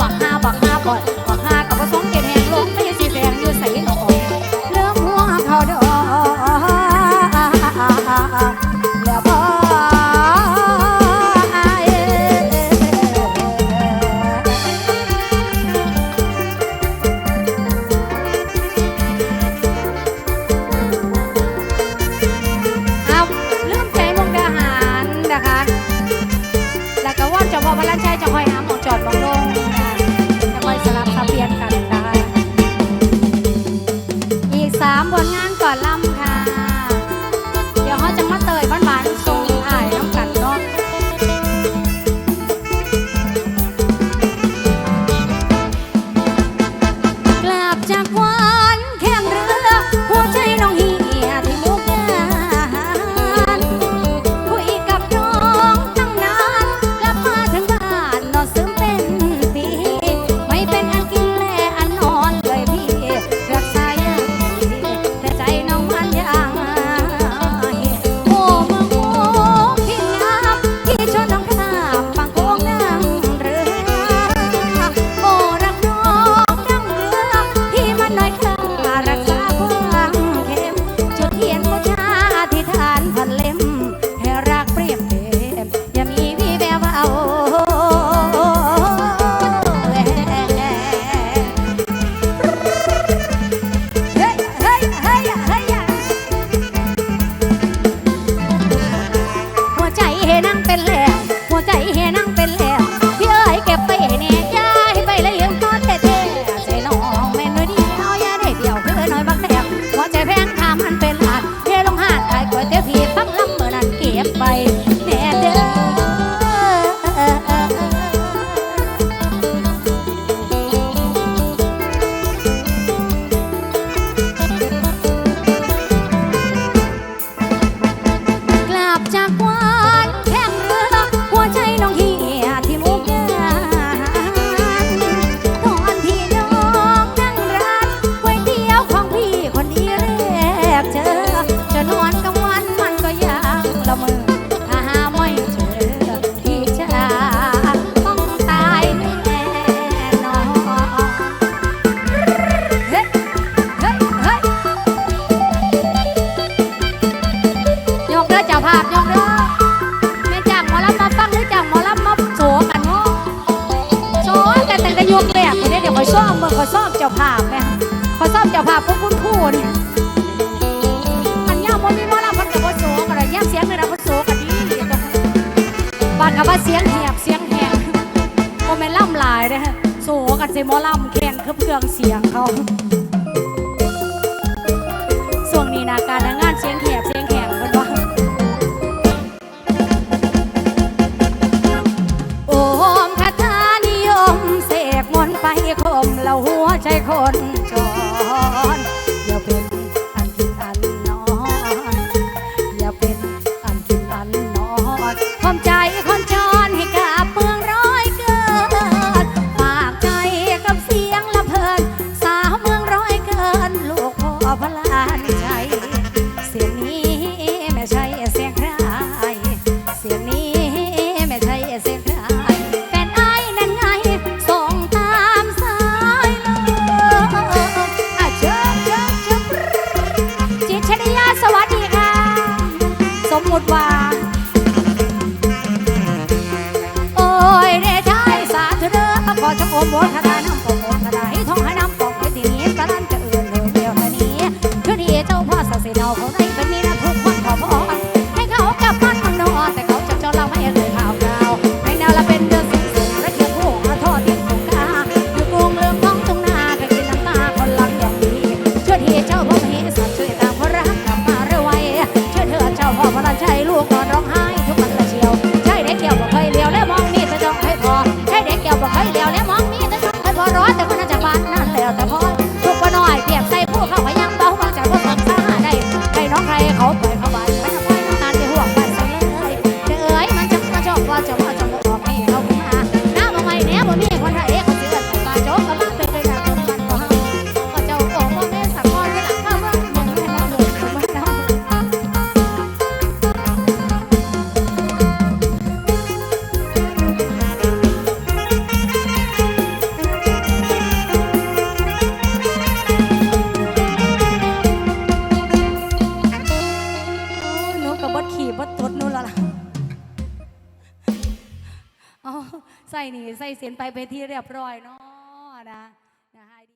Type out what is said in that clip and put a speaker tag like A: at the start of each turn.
A: บักห้าบักห้าบอบักห้ากับผสมเก็ดแหงลงไม่สีแงยู่ใส่หนอเริ่มหัวเขาดอแล้วบอเริ่มใจมงดาหารนะคะแล้วก็ว่าจะพอพลันชัยจะคอยเอา ขอซ่อมเจ้าภาพหม่ขอซ่อมเจ้าภาพพวกคุณครูนี่อันย่ามันมีมอลำพันกับโโซกันเลยแยกเสียงเลยนะโโซกันดีบ้านกับว่าเสียงแหบเสียงแหงโมเมนต์ล่ำลายเลยโซกันเซมอลำแข่งเครื่องเสียงเขาส่วงนี้นะการงานเสียงแหบ หมอทัน เสียนไปไปนที่เรียบร้อยเนาะ